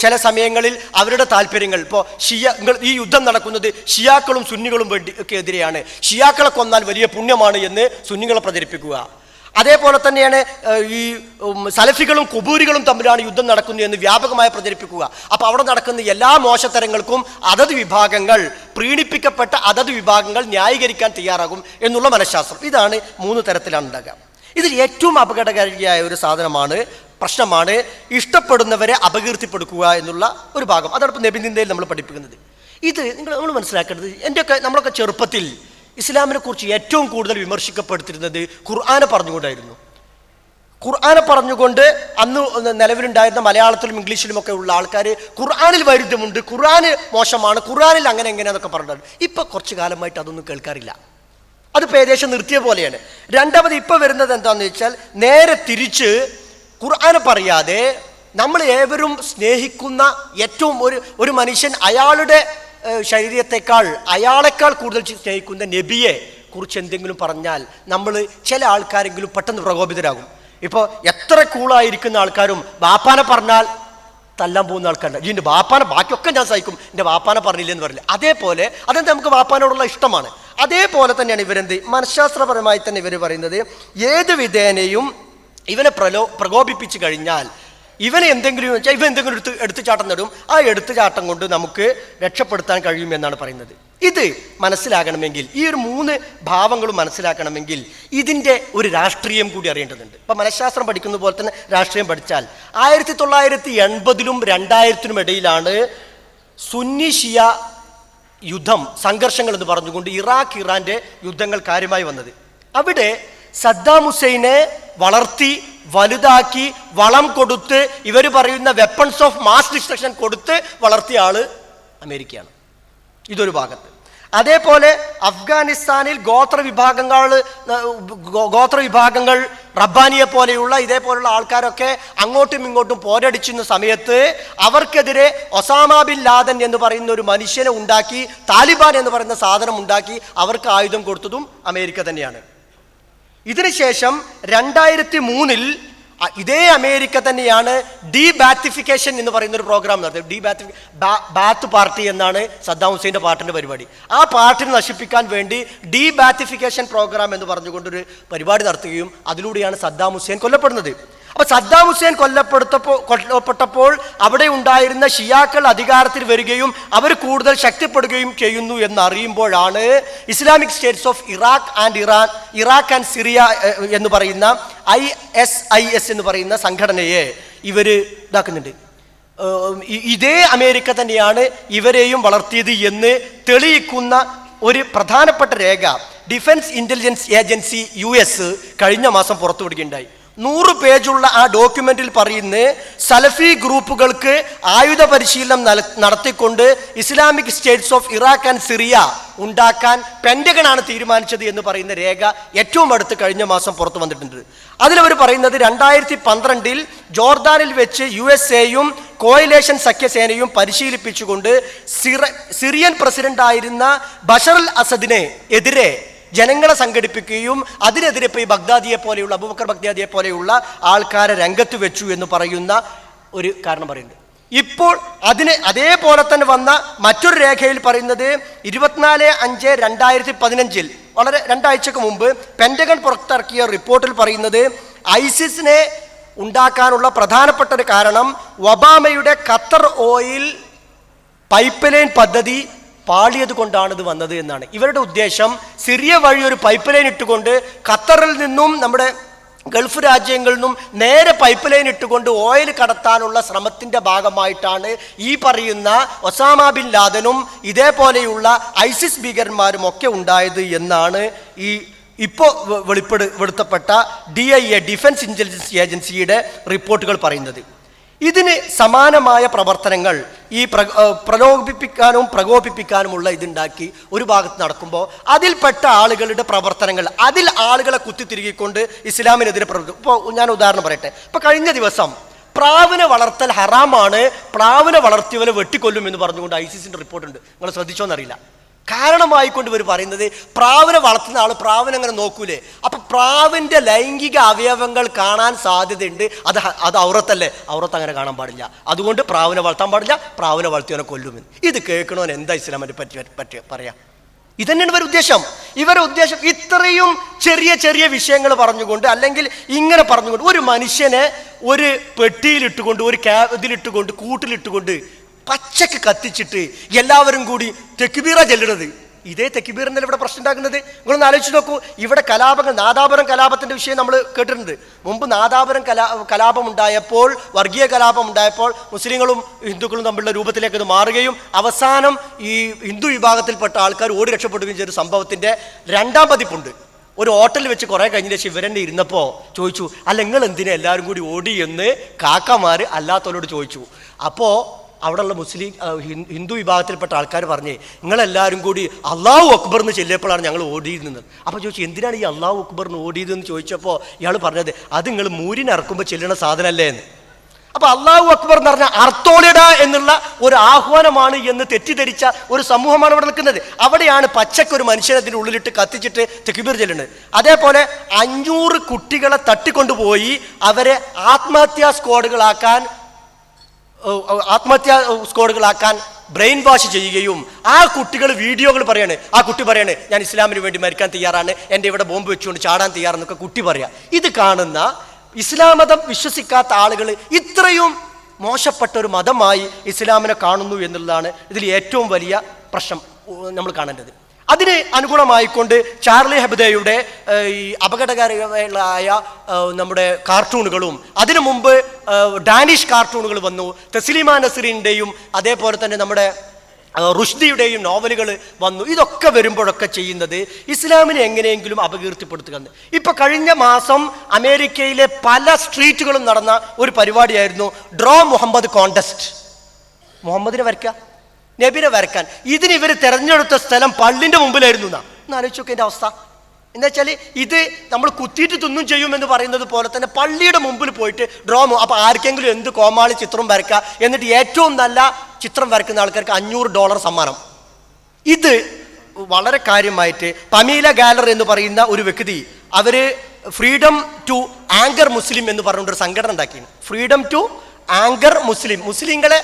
B: ചില സമയങ്ങളിൽ അവരുടെ താല്പര്യങ്ങൾ ഇപ്പോൾ ഷിയ ഈ യുദ്ധം നടക്കുന്നത് ഷിയാക്കളും സുന്നികളും വേണ്ടി എതിരെയാണ് ഷിയാക്കളെ കൊന്നാൽ വലിയ പുണ്യമാണ് എന്ന് സുന്നികളെ പ്രചരിപ്പിക്കുക അതേപോലെ തന്നെയാണ് ഈ സലഫികളും കുബൂരികളും തമ്മിലാണ് യുദ്ധം നടക്കുന്നത് എന്ന് വ്യാപകമായി പ്രചരിപ്പിക്കുക അപ്പോൾ അവിടെ നടക്കുന്ന എല്ലാ മോശത്തരങ്ങൾക്കും അതത് വിഭാഗങ്ങൾ പ്രീണിപ്പിക്കപ്പെട്ട അതത് വിഭാഗങ്ങൾ ന്യായീകരിക്കാൻ തയ്യാറാകും എന്നുള്ള മനഃശാസ്ത്രം ഇതാണ് മൂന്ന് തരത്തിലാണ് ഉണ്ടാകുക ഇതിൽ ഏറ്റവും അപകടകാരിയായ ഒരു സാധനമാണ് പ്രശ്നമാണ് ഇഷ്ടപ്പെടുന്നവരെ അപകീർത്തിപ്പെടുക്കുക എന്നുള്ള ഒരു ഭാഗം അതോടൊപ്പം ഇപ്പോൾ നബിനിന്ദയിൽ നമ്മൾ പഠിപ്പിക്കുന്നത് ഇത് നിങ്ങൾ നമ്മൾ മനസ്സിലാക്കേണ്ടത് എൻ്റെയൊക്കെ നമ്മളൊക്കെ ചെറുപ്പത്തിൽ ഇസ്ലാമിനെ കുറിച്ച് ഏറ്റവും കൂടുതൽ വിമർശിക്കപ്പെടുത്തിരുന്നത് ഖുർആാനെ പറഞ്ഞുകൊണ്ടായിരുന്നു ഖുർആാനെ പറഞ്ഞുകൊണ്ട് അന്ന് നിലവിലുണ്ടായിരുന്ന മലയാളത്തിലും ഇംഗ്ലീഷിലും ഒക്കെ ഉള്ള ആൾക്കാർ ഖുർആാനിൽ വൈരുദ്ധ്യമുണ്ട് ഖുർആാന് മോശമാണ് ഖുർആാനിൽ അങ്ങനെ എങ്ങനെയാന്നൊക്കെ പറഞ്ഞിട്ടുണ്ട് ഇപ്പൊ കുറച്ചു കാലമായിട്ട് അതൊന്നും കേൾക്കാറില്ല അത് പേദേശം നിർത്തിയ പോലെയാണ് രണ്ടാമത് ഇപ്പോൾ വരുന്നത് എന്താന്ന് വെച്ചാൽ നേരെ തിരിച്ച് ഖുർആാനെ പറയാതെ നമ്മൾ ഏവരും സ്നേഹിക്കുന്ന ഏറ്റവും ഒരു ഒരു മനുഷ്യൻ അയാളുടെ ശരീരത്തെക്കാൾ അയാളെക്കാൾ കൂടുതൽ സ്നേഹിക്കുന്ന നബിയെ കുറിച്ച് എന്തെങ്കിലും പറഞ്ഞാൽ നമ്മൾ ചില ആൾക്കാരെങ്കിലും പെട്ടെന്ന് പ്രകോപിതരാകും ഇപ്പോൾ എത്ര കൂളായിരിക്കുന്ന ആൾക്കാരും ബാപ്പാനെ പറഞ്ഞാൽ തല്ലാൻ പോകുന്ന ആൾക്കാരുണ്ട് ഈ എൻ്റെ വാപ്പാനെ ബാക്കിയൊക്കെ ഞാൻ സഹിക്കും എൻ്റെ വാപ്പാനെ പറഞ്ഞില്ലെന്ന് പറയില്ല അതേപോലെ അതെന്ത് നമുക്ക് വാപ്പാനോടുള്ള ഇഷ്ടമാണ് അതേപോലെ തന്നെയാണ് ഇവരെന്ത് മനഃശാസ്ത്രപരമായി തന്നെ ഇവർ പറയുന്നത് ഏത് വിധേനയും ഇവനെ പ്രലോ പ്രകോപിപ്പിച്ചു കഴിഞ്ഞാൽ ഇവനെ എന്തെങ്കിലും വെച്ചാൽ ഇവൻ എന്തെങ്കിലും എടുത്ത് എടുത്തുചാട്ടം നേടും ആ എടുത്തുചാട്ടം കൊണ്ട് നമുക്ക് രക്ഷപ്പെടുത്താൻ കഴിയുമെന്നാണ് പറയുന്നത് ഇത് മനസ്സിലാകണമെങ്കിൽ ഈ ഒരു മൂന്ന് ഭാവങ്ങളും മനസ്സിലാക്കണമെങ്കിൽ ഇതിൻ്റെ ഒരു രാഷ്ട്രീയം കൂടി അറിയേണ്ടതുണ്ട് ഇപ്പം മനഃശാസ്ത്രം പഠിക്കുന്ന പോലെ തന്നെ രാഷ്ട്രീയം പഠിച്ചാൽ ആയിരത്തി തൊള്ളായിരത്തി എൺപതിലും രണ്ടായിരത്തിനും ഇടയിലാണ് സുന്നി ഷിയ യുദ്ധം സംഘർഷങ്ങൾ എന്ന് പറഞ്ഞുകൊണ്ട് ഇറാഖ് ഇറാൻ്റെ യുദ്ധങ്ങൾ കാര്യമായി വന്നത് അവിടെ സദ്ദാം ഹുസൈനെ വളർത്തി വലുതാക്കി വളം കൊടുത്ത് ഇവർ പറയുന്ന വെപ്പൺസ് ഓഫ് മാസ് ഡിസ്ട്രക്ഷൻ കൊടുത്ത് വളർത്തിയ ആള് അമേരിക്കയാണ് ഇതൊരു ഭാഗത്ത് അതേപോലെ അഫ്ഗാനിസ്ഥാനിൽ ഗോത്ര വിഭാഗങ്ങൾ ഗോത്ര വിഭാഗങ്ങൾ റബ്ബാനിയെ പോലെയുള്ള ഇതേപോലുള്ള ആൾക്കാരൊക്കെ അങ്ങോട്ടും ഇങ്ങോട്ടും പോരടിച്ചിരുന്ന സമയത്ത് അവർക്കെതിരെ ഒസാമ ബിൻ ലാദൻ എന്ന് പറയുന്ന ഒരു മനുഷ്യനെ ഉണ്ടാക്കി താലിബാൻ എന്ന് പറയുന്ന സാധനം ഉണ്ടാക്കി അവർക്ക് ആയുധം കൊടുത്തതും അമേരിക്ക തന്നെയാണ് ഇതിനുശേഷം രണ്ടായിരത്തി മൂന്നിൽ ഇതേ അമേരിക്ക തന്നെയാണ് ഡി ബാത്തിഫിക്കേഷൻ എന്ന് പറയുന്ന ഒരു പ്രോഗ്രാം നടത്തിയത് ഡി ബാത്തി ബാത്ത് പാർട്ടി എന്നാണ് സദ്ദാം ഹുസൈൻ്റെ പാർട്ടിൻ്റെ പരിപാടി ആ പാർട്ടിനെ നശിപ്പിക്കാൻ വേണ്ടി ഡി ബാത്തിഫിക്കേഷൻ പ്രോഗ്രാം എന്ന് പറഞ്ഞുകൊണ്ടൊരു പരിപാടി നടത്തുകയും അതിലൂടെയാണ് സദ്ദാം ഹുസൈൻ കൊല്ലപ്പെടുന്നത് അപ്പോൾ സദ്ദാം ഹുസൈൻ കൊല്ലപ്പെടുത്തപ്പോൾ കൊല്ലപ്പെട്ടപ്പോൾ അവിടെ ഉണ്ടായിരുന്ന ഷിയാക്കൾ അധികാരത്തിൽ വരികയും അവർ കൂടുതൽ ശക്തിപ്പെടുകയും ചെയ്യുന്നു എന്നറിയുമ്പോഴാണ് Islamic states of Iraq and Iran Iraq and Syria എന്ന് പറയുന്ന ഐ എസ് ഐ എസ് എന്ന് പറയുന്ന സംഘടനയെ ഇവർ ഇതാക്കുന്നുണ്ട് ഇതേ അമേരിക്ക തന്നെയാണ് ഇവരെയും വളർത്തിയത് എന്ന് തെളിയിക്കുന്ന ഒരു പ്രധാനപ്പെട്ട രേഖ ഡിഫൻസ് ഇൻ്റലിജൻസ് ഏജൻസി യു കഴിഞ്ഞ മാസം പുറത്തുവിടുകയുണ്ടായി നൂറ് പേജുള്ള ആ ഡോക്യുമെന്റിൽ പറയുന്ന സലഫി ഗ്രൂപ്പുകൾക്ക് ആയുധ പരിശീലനം നടത്തിക്കൊണ്ട് Islamic states of Iraq and Syria ഉണ്ടാക്കാൻ പെൻഡഗണാണ് തീരുമാനിച്ചത് എന്ന് പറയുന്ന രേഖ ഏറ്റവും അടുത്ത് കഴിഞ്ഞ മാസം പുറത്തു വന്നിട്ടുണ്ട് അതിലവർ പറയുന്നത് രണ്ടായിരത്തി പന്ത്രണ്ടിൽ ജോർദാനിൽ വെച്ച് യു എസ് എയും കോയിലേഷൻ സഖ്യസേനയും പരിശീലിപ്പിച്ചുകൊണ്ട് സിറിയൻ പ്രസിഡന്റ് ആയിരുന്ന ബഷർ അസദിനെ എതിരെ ജനങ്ങളെ സംഘടിപ്പിക്കുകയും അതിനെതിരെ ഇപ്പോൾ ഈ ബഗ്ദാദിയെ പോലെയുള്ള അബൂബക്കർ ബഗ്ദാദിയെ പോലെയുള്ള ആൾക്കാരെ രംഗത്ത് വെച്ചു എന്ന് പറയുന്ന ഒരു കാരണം പറയുന്നത് ഇപ്പോൾ അതിന് അതേപോലെ തന്നെ വന്ന മറ്റൊരു രേഖയിൽ പറയുന്നത് ഇരുപത്തിനാല് അഞ്ച് രണ്ടായിരത്തി പതിനഞ്ചിൽ വളരെ രണ്ടാഴ്ചക്ക് മുമ്പ് പെൻറ്റഗൺ പുറത്തിറക്കിയ റിപ്പോർട്ടിൽ പറയുന്നത് ഐസിസിനെ ഉണ്ടാക്കാനുള്ള പ്രധാനപ്പെട്ട ഒരു കാരണം ഒബാമയുടെ ഖത്തർ ഓയിൽ പൈപ്പ് ലൈൻ പദ്ധതി പാളിയത് കൊണ്ടാണ് ഇത് വന്നത് എന്നാണ് ഇവരുടെ ഉദ്ദേശം സിറിയ വഴി ഒരു പൈപ്പ് ലൈൻ ഇട്ടുകൊണ്ട് ഖത്തറിൽ നിന്നും നമ്മുടെ ഗൾഫ് രാജ്യങ്ങളിൽ നിന്നും നേരെ പൈപ്പ് ലൈൻ ഇട്ടുകൊണ്ട് ഓയിൽ കടത്താനുള്ള ശ്രമത്തിൻ്റെ ഭാഗമായിട്ടാണ് ഈ പറയുന്ന ഒസാമ ബിൻ ലാദനും ഇതേപോലെയുള്ള ഐസിസ് ഭീകരന്മാരും ഒക്കെ ഉണ്ടായത് എന്നാണ് ഈ ഇപ്പോൾ വെളിപ്പെടു വെളുത്തപ്പെട്ട D I A defence intelligence ഏജൻസിയുടെ റിപ്പോർട്ടുകൾ പറയുന്നത് ഇതിന് സമാനമായ പ്രവർത്തനങ്ങൾ ഈ പ്ര പ്രലോഭിപ്പിക്കാനും പ്രകോപിപ്പിക്കാനുമുള്ള ഇതുണ്ടാക്കി ഒരു ഭാഗത്ത് നടക്കുമ്പോൾ അതിൽപ്പെട്ട ആളുകളുടെ പ്രവർത്തനങ്ങൾ അതിൽ ആളുകളെ കുത്തിത്തിരുകിക്കൊണ്ട് ഇസ്ലാമിനെതിരെ പ്രവർത്തിക്കും ഇപ്പോൾ ഞാൻ ഉദാഹരണം പറയട്ടെ ഇപ്പോൾ കഴിഞ്ഞ ദിവസം പ്രാവിനെ വളർത്തൽ ഹറാമാണ് പ്രാവിനെ വളർത്തിയവനെ വെട്ടിക്കൊല്ലും എന്ന് പറഞ്ഞുകൊണ്ട് ഐ സി സിൻ്റെ റിപ്പോർട്ടുണ്ട് നിങ്ങൾ ശ്രദ്ധിച്ചോന്നറിയില്ല കാരണമായിക്കൊണ്ട് ഇവർ പറയുന്നത് പ്രാവിനെ വളർത്തുന്ന ആൾ പ്രാവിനെ അങ്ങനെ നോക്കൂലേ അപ്പം പ്രാവിൻ്റെ ലൈംഗിക അവയവങ്ങൾ കാണാൻ സാധ്യതയുണ്ട് അത് അത് ഔറത്തല്ലേ ഔറത്ത് അങ്ങനെ കാണാൻ പാടില്ല അതുകൊണ്ട് പ്രാവിനെ വളർത്താൻ പാടില്ല പ്രാവിനെ വളർത്തിയവനെ കൊല്ലുമെന്ന് ഇത് കേൾക്കണമെന്ന് എന്താ ഇസ്ലാമിനെ പറ്റി പറ്റി പറയാം ഇതന്നെയാണ് ഇവരുടെ ഉദ്ദേശം ഇവരുടെ ഉദ്ദേശം ഇത്രയും ചെറിയ ചെറിയ വിഷയങ്ങൾ പറഞ്ഞുകൊണ്ട് അല്ലെങ്കിൽ ഇങ്ങനെ പറഞ്ഞുകൊണ്ട് ഒരു മനുഷ്യനെ ഒരു പെട്ടിയിലിട്ടുകൊണ്ട് ഒരു ക്യാ ഇതിലിട്ടുകൊണ്ട് കൂട്ടിലിട്ടുകൊണ്ട് പച്ചക്ക് കത്തിച്ചിട്ട് എല്ലാവരും കൂടി തെക്കുബീറ ചെല്ലണത് ഇതേ എന്നല്ല ഇവിടെ പ്രശ്നം ഉണ്ടാക്കുന്നത് നിങ്ങളൊന്ന് ആലോചിച്ച് നോക്കൂ ഇവിടെ കലാപങ്ങൾ നാദാപുരം കലാപത്തിന്റെ വിഷയം നമ്മൾ കേട്ടിട്ടുണ്ട് മുമ്പ് നാദാപുരം കലാ കലാപം ഉണ്ടായപ്പോൾ വർഗീയ കലാപം ഉണ്ടായപ്പോൾ മുസ്ലിങ്ങളും ഹിന്ദുക്കളും തമ്മിലുള്ള രൂപത്തിലേക്ക് അത് മാറുകയും അവസാനം ഈ ഹിന്ദു വിഭാഗത്തിൽപ്പെട്ട ആൾക്കാർ ഓടി രക്ഷപ്പെടുകയും ചെയ്ത സംഭവത്തിന്റെ രണ്ടാം പതിപ്പുണ്ട് ഒരു ഹോട്ടലിൽ വെച്ച് കുറേ കഴിഞ്ഞ ശിവരൻ്റെ ഇരുന്നപ്പോൾ ചോദിച്ചു അല്ല നിങ്ങൾ എന്തിനാ എല്ലാവരും കൂടി ഓടി എന്ന് കാക്കമാര് അല്ലാത്തവരോട് ചോദിച്ചു അപ്പോൾ അവിടെയുള്ള മുസ്ലിം ഹിന്ദു വിഭാഗത്തിൽപ്പെട്ട ആൾക്കാർ പറഞ്ഞേ നിങ്ങളെല്ലാവരും കൂടി അള്ളാഹു അക്ബർ എന്ന് ചെല്ലിയപ്പോഴാണ് ഞങ്ങൾ ഓടിയിരുന്നത് അപ്പോൾ ചോദിച്ചു എന്തിനാണ് ഈ അള്ളാഹു അക്ബറിന് ഓടിയതെന്ന് ചോദിച്ചപ്പോൾ ഇയാൾ പറഞ്ഞത് അത് നിങ്ങൾ മൂരിനറക്കുമ്പോൾ ചെല്ലണ സാധനമല്ലേ എന്ന് അപ്പോൾ അള്ളാഹു അക്ബർ എന്ന് പറഞ്ഞാൽ അർത്തോളിട എന്നുള്ള ഒരു ആഹ്വാനമാണ് എന്ന് തെറ്റിദ്ധരിച്ച ഒരു സമൂഹമാണ് അവിടെ നിൽക്കുന്നത് അവിടെയാണ് പച്ചക്ക് ഒരു മനുഷ്യനത്തിൻ്റെ ഉള്ളിലിട്ട് കത്തിച്ചിട്ട് തെക്കുബീർ ചെല്ലുന്നത് അതേപോലെ അഞ്ഞൂറ് കുട്ടികളെ തട്ടിക്കൊണ്ടുപോയി അവരെ ആത്മഹത്യാ സ്ക്വാഡുകളാക്കാൻ ആത്മഹത്യാ സ്കോഡുകളാക്കാൻ ബ്രെയിൻ വാഷ് ചെയ്യുകയും ആ കുട്ടികൾ വീഡിയോകൾ പറയാണ് ആ കുട്ടി പറയാണ് ഞാൻ ഇസ്ലാമിന് വേണ്ടി മരിക്കാൻ തയ്യാറാണ് എൻ്റെ ഇവിടെ ബോംബ് വെച്ചുകൊണ്ട് ചാടാൻ തയ്യാറെന്നൊക്കെ കുട്ടി പറയാം ഇത് കാണുന്ന ഇസ്ലാമതം വിശ്വസിക്കാത്ത ആളുകൾ ഇത്രയും മോശപ്പെട്ട ഒരു മതമായി ഇസ്ലാമിനെ കാണുന്നു എന്നുള്ളതാണ് ഇതിൽ ഏറ്റവും വലിയ പ്രശ്നം നമ്മൾ കാണേണ്ടത് അതിന് അനുകൂലമായിക്കൊണ്ട് ചാർലി ഹെബ്ദയുടെ ഈ അപകടകരമായ നമ്മുടെ കാർട്ടൂണുകളും അതിനു മുമ്പ് ഡാനിഷ് കാർട്ടൂണുകൾ വന്നു തസ്ലിമ നസറിൻ്റെയും അതേപോലെ തന്നെ നമ്മുടെ റുഷ്ദിയുടെയും നോവലുകൾ വന്നു ഇതൊക്കെ വരുമ്പോഴൊക്കെ ചെയ്യുന്നത് ഇസ്ലാമിനെ എങ്ങനെയെങ്കിലും അപകീർത്തിപ്പെടുത്തുക എന്ന് ഇപ്പം കഴിഞ്ഞ മാസം അമേരിക്കയിലെ പല സ്ട്രീറ്റുകളും നടന്ന ഒരു പരിപാടിയായിരുന്നു ഡ്രോ മുഹമ്മദ് കോണ്ടസ്റ്റ് മുഹമ്മദിനെ വരയ്ക്കുക നബിനെ വരക്കാൻ ഇതിന് ഇവർ തിരഞ്ഞെടുത്ത സ്ഥലം പള്ളിൻ്റെ മുമ്പിലായിരുന്നു എന്നാ ഒന്ന് എൻ്റെ അവസ്ഥ എന്താ വെച്ചാൽ ഇത് നമ്മൾ കുത്തിയിട്ട് തിന്നും ചെയ്യുമെന്ന് പറയുന്നത് പോലെ തന്നെ പള്ളിയുടെ മുമ്പിൽ പോയിട്ട് ഡ്രോമോ അപ്പോൾ ആർക്കെങ്കിലും എന്ത് കോമാളി ചിത്രം വരക്കുക എന്നിട്ട് ഏറ്റവും നല്ല ചിത്രം വരക്കുന്ന ആൾക്കാർക്ക് അഞ്ഞൂറ് ഡോളർ സമ്മാനം ഇത് വളരെ കാര്യമായിട്ട് പമീല ഗാലറി എന്ന് പറയുന്ന ഒരു വ്യക്തി അവർ ഫ്രീഡം ടു ആങ്കർ മുസ്ലിം എന്ന് പറഞ്ഞൊരു സംഘടന ഉണ്ടാക്കിയാണ് ഫ്രീഡം ടു ആങ്കർ മുസ്ലിം മുസ്ലിങ്ങളെ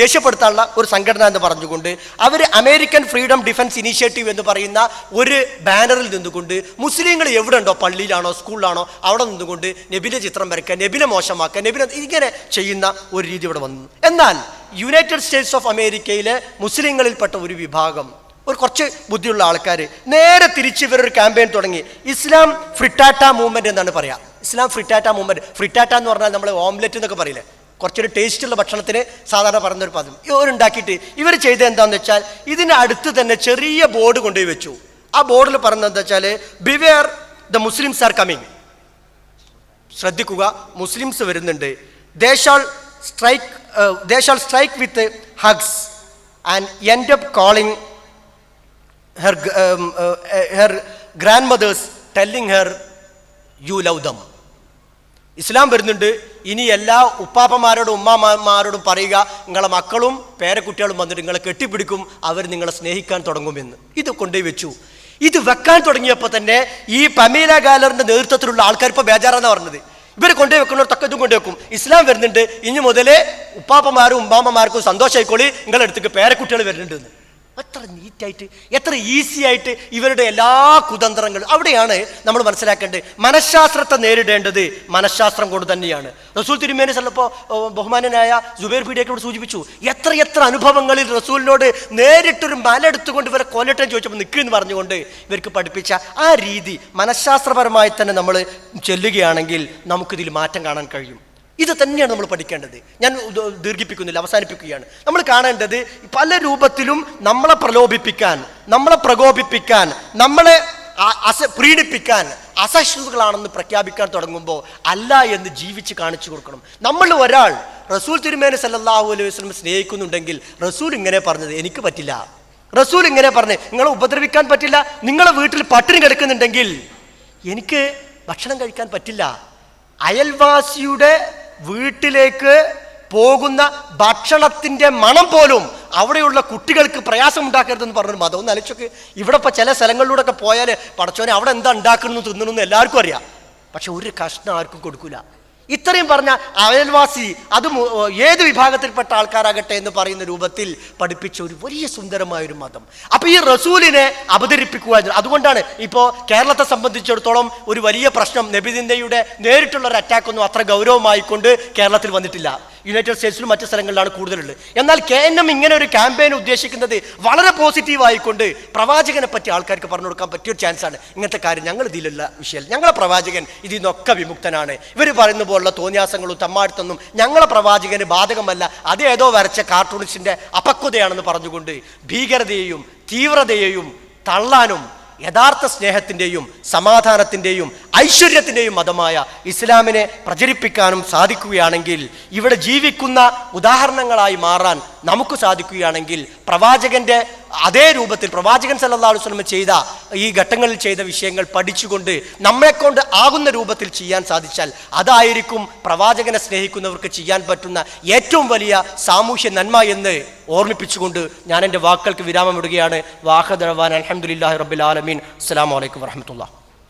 B: ദേഷ്യപ്പെടുത്താനുള്ള ഒരു സംഘടന എന്ന് പറഞ്ഞുകൊണ്ട് അവർ അമേരിക്കൻ ഫ്രീഡം ഡിഫൻസ് ഇനീഷ്യേറ്റീവ് എന്ന് പറയുന്ന ഒരു ബാനറിൽ നിന്നുകൊണ്ട് മുസ്ലിങ്ങൾ എവിടെ ഉണ്ടോ പള്ളിയിലാണോ സ്കൂളിലാണോ അവിടെ നിന്നുകൊണ്ട് നെബിലെ ചിത്രം വരയ്ക്കുക നെബിലെ മോശമാക്കുക നബിലെ ഇങ്ങനെ ചെയ്യുന്ന ഒരു രീതി ഇവിടെ വന്നു എന്നാൽ യുണൈറ്റഡ് സ്റ്റേറ്റ്സ് ഓഫ് അമേരിക്കയിലെ മുസ്ലിങ്ങളിൽപ്പെട്ട ഒരു വിഭാഗം ഒരു കുറച്ച് ബുദ്ധിയുള്ള ആൾക്കാർ നേരെ തിരിച്ച് ഇവരൊരു ക്യാമ്പയിൻ തുടങ്ങി ഇസ്ലാം ഫ്രിട്ടാറ്റ മൂവ്മെൻറ്റ് എന്നാണ് പറയുക ഇസ്ലാം ഫ്രിട്ടാറ്റ മൂവ്മെൻറ്റ് ഫ്രിട്ടാറ്റ എന്ന് പറഞ്ഞാൽ നമ്മൾ ഓംലെറ്റ് എന്നൊക്കെ പറയില്ലേ കുറച്ചൊരു ടേസ്റ്റുള്ള ഭക്ഷണത്തിന് സാധാരണ പറഞ്ഞൊരു പദം ഇവരുണ്ടാക്കിയിട്ട് ഇവർ ചെയ്ത എന്താണെന്ന് വെച്ചാൽ ഇതിന് അടുത്ത് തന്നെ ചെറിയ ബോർഡ് കൊണ്ടുപോയി വെച്ചു ആ ബോർഡിൽ പറഞ്ഞത് വെച്ചാൽ beware the Muslims are coming ശ്രദ്ധിക്കുക മുസ്ലിംസ് വരുന്നുണ്ട് they shall strike they shall strike with hugs and end up calling her her grandmothers telling her you love them ഇസ്ലാം വരുന്നുണ്ട് ഇനി എല്ലാ ഉപ്പാപ്പമാരോടും ഉമ്മാമാരോടും പറയുക നിങ്ങളെ മക്കളും പേരക്കുട്ടികളും വന്നിട്ട് നിങ്ങളെ കെട്ടിപ്പിടിക്കും അവർ നിങ്ങളെ സ്നേഹിക്കാൻ തുടങ്ങുമെന്ന് ഇത് കൊണ്ടുപോയി വെച്ചു ഇത് വെക്കാൻ തുടങ്ങിയപ്പോൾ തന്നെ ഈ പമീല ഗാലറിൻ്റെ നേതൃത്വത്തിലുള്ള ആൾക്കാർ ഇപ്പോൾ ബേജാറാന്ന് പറഞ്ഞത് ഇവർ കൊണ്ടുപോയി വെക്കുന്നവർക്കൊക്കെ ഇതും കൊണ്ടുവെക്കും ഇസ്ലാം വരുന്നുണ്ട് ഇനി മുതലേ ഉപ്പാപ്പമാരും ഉമ്മാമ്മമാർക്കും സന്തോഷമായിക്കോളി നിങ്ങളെടുത്തേക്ക് പേരക്കുട്ടികൾ വരുന്നുണ്ട് എത്ര നീറ്റായിട്ട് എത്ര ഈസി ആയിട്ട് ഇവരുടെ എല്ലാ കുതന്ത്രങ്ങളും അവിടെയാണ് നമ്മൾ മനസ്സിലാക്കേണ്ടത് മനഃശാസ്ത്രത്തെ നേരിടേണ്ടത് മനഃശാസ്ത്രം കൊണ്ട് തന്നെയാണ് റസൂൽ തിരുമേനി ചിലപ്പോൾ ബഹുമാനനായ ജുബേർ പീഡിയക്കോട് സൂചിപ്പിച്ചു എത്ര എത്ര അനുഭവങ്ങളിൽ റസൂലിനോട് നേരിട്ടൊരു മല എടുത്തുകൊണ്ട് ഇവരെ കൊല്ലട്ടെന്ന് ചോദിച്ചപ്പോൾ നിൽക്കുമെന്ന് പറഞ്ഞുകൊണ്ട് ഇവർക്ക് പഠിപ്പിച്ച ആ രീതി മനഃശാസ്ത്രപരമായി തന്നെ നമ്മൾ ചെല്ലുകയാണെങ്കിൽ നമുക്കിതിൽ മാറ്റം കാണാൻ കഴിയും ഇത് തന്നെയാണ് നമ്മൾ പഠിക്കേണ്ടത് ഞാൻ ദീർഘിപ്പിക്കുന്നില്ല അവസാനിപ്പിക്കുകയാണ് നമ്മൾ കാണേണ്ടത് പല രൂപത്തിലും നമ്മളെ പ്രലോഭിപ്പിക്കാൻ നമ്മളെ പ്രകോപിപ്പിക്കാൻ നമ്മളെ അസ പ്രീണിപ്പിക്കാൻ അസഹിഷ്ണുതകളാണെന്ന് പ്രഖ്യാപിക്കാൻ തുടങ്ങുമ്പോൾ അല്ല എന്ന് ജീവിച്ച് കാണിച്ചു കൊടുക്കണം നമ്മൾ ഒരാൾ റസൂൽ തിരുമേന സല്ലാഹു അലൈഹി വസ്ലം സ്നേഹിക്കുന്നുണ്ടെങ്കിൽ റസൂൽ ഇങ്ങനെ പറഞ്ഞത് എനിക്ക് പറ്റില്ല റസൂൽ ഇങ്ങനെ പറഞ്ഞു നിങ്ങളെ ഉപദ്രവിക്കാൻ പറ്റില്ല നിങ്ങളെ വീട്ടിൽ പട്ടിണി കിടക്കുന്നുണ്ടെങ്കിൽ എനിക്ക് ഭക്ഷണം കഴിക്കാൻ പറ്റില്ല അയൽവാസിയുടെ വീട്ടിലേക്ക് പോകുന്ന ഭക്ഷണത്തിൻ്റെ മണം പോലും അവിടെയുള്ള കുട്ടികൾക്ക് പ്രയാസം ഉണ്ടാക്കരുതെന്ന് പറഞ്ഞൊരു മതം ഒന്ന് അലച്ചൊക്കെ ഇവിടെ ഇപ്പോൾ ചില സ്ഥലങ്ങളിലൂടെയൊക്കെ പോയാൽ പടച്ചോനെ അവിടെ എന്താ ഉണ്ടാക്കണമെന്ന് തിന്നണമെന്ന് എല്ലാവർക്കും അറിയാം പക്ഷെ ഒരു കഷ്ണം ആർക്കും കൊടുക്കില്ല ഇത്രയും പറഞ്ഞ അയൽവാസി അത് ഏത് വിഭാഗത്തിൽപ്പെട്ട ആൾക്കാരാകട്ടെ എന്ന് പറയുന്ന രൂപത്തിൽ പഠിപ്പിച്ച ഒരു വലിയ സുന്ദരമായൊരു മതം അപ്പോൾ ഈ റസൂലിനെ അവതരിപ്പിക്കുക അതുകൊണ്ടാണ് ഇപ്പോൾ കേരളത്തെ സംബന്ധിച്ചിടത്തോളം ഒരു വലിയ പ്രശ്നം നബിദിന്ദയുടെ നേരിട്ടുള്ള ഒരു അറ്റാക്കൊന്നും അത്ര ഗൗരവമായിക്കൊണ്ട് കേരളത്തിൽ വന്നിട്ടില്ല യുണൈറ്റഡ് സ്റ്റേറ്റ്സിലും മറ്റു സ്ഥലങ്ങളിലാണ് കൂടുതലുള്ളത് എന്നാൽ കെ എൻ എം ഇങ്ങനെ ഒരു ക്യാമ്പയിൻ ഉദ്ദേശിക്കുന്നത് വളരെ പോസിറ്റീവായിക്കൊണ്ട് പ്രവാചകനെ പറ്റി ആൾക്കാർക്ക് പറഞ്ഞു കൊടുക്കാൻ പറ്റിയൊരു ചാൻസാണ് ഇങ്ങനത്തെ കാര്യം ഞങ്ങൾ ഇതിലുള്ള വിഷയം ഞങ്ങളെ പ്രവാചകൻ ഇതിൽ നിന്നൊക്കെ വിമുക്തനാണ് ഇവർ പറയുന്ന പോലുള്ള തോന്നിയാസങ്ങളും തമ്മാടുത്തൊന്നും ഞങ്ങളെ പ്രവാചകന് ബാധകമല്ല അതേതോ വരച്ച കാർട്ടൂണിസ്റ്റിൻ്റെ അപക്വതയാണെന്ന് പറഞ്ഞുകൊണ്ട് ഭീകരതയെയും തീവ്രതയെയും തള്ളാനും യഥാർത്ഥ സ്നേഹത്തിൻ്റെയും സമാധാനത്തിൻ്റെയും ഐശ്വര്യത്തിൻ്റെയും മതമായ ഇസ്ലാമിനെ പ്രചരിപ്പിക്കാനും സാധിക്കുകയാണെങ്കിൽ ഇവിടെ ജീവിക്കുന്ന ഉദാഹരണങ്ങളായി മാറാൻ നമുക്ക് സാധിക്കുകയാണെങ്കിൽ പ്രവാചകന്റെ അതേ രൂപത്തിൽ പ്രവാചകൻ സല്ലാ വസ്ലമ ചെയ്ത ഈ ഘട്ടങ്ങളിൽ ചെയ്ത വിഷയങ്ങൾ പഠിച്ചുകൊണ്ട് നമ്മളെക്കൊണ്ട് ആകുന്ന രൂപത്തിൽ ചെയ്യാൻ സാധിച്ചാൽ അതായിരിക്കും പ്രവാചകനെ സ്നേഹിക്കുന്നവർക്ക് ചെയ്യാൻ പറ്റുന്ന ഏറ്റവും വലിയ സാമൂഹ്യ നന്മ എന്ന് ഓർമ്മിപ്പിച്ചുകൊണ്ട് ഞാൻ എൻ്റെ വാക്കുകൾക്ക് വിരാമം ഇടുകയാണ് വാഹദ് അലഹമുല്ലാ ആലമീൻ അസ്സാം വലൈക്കും വരഹമുല്ലാ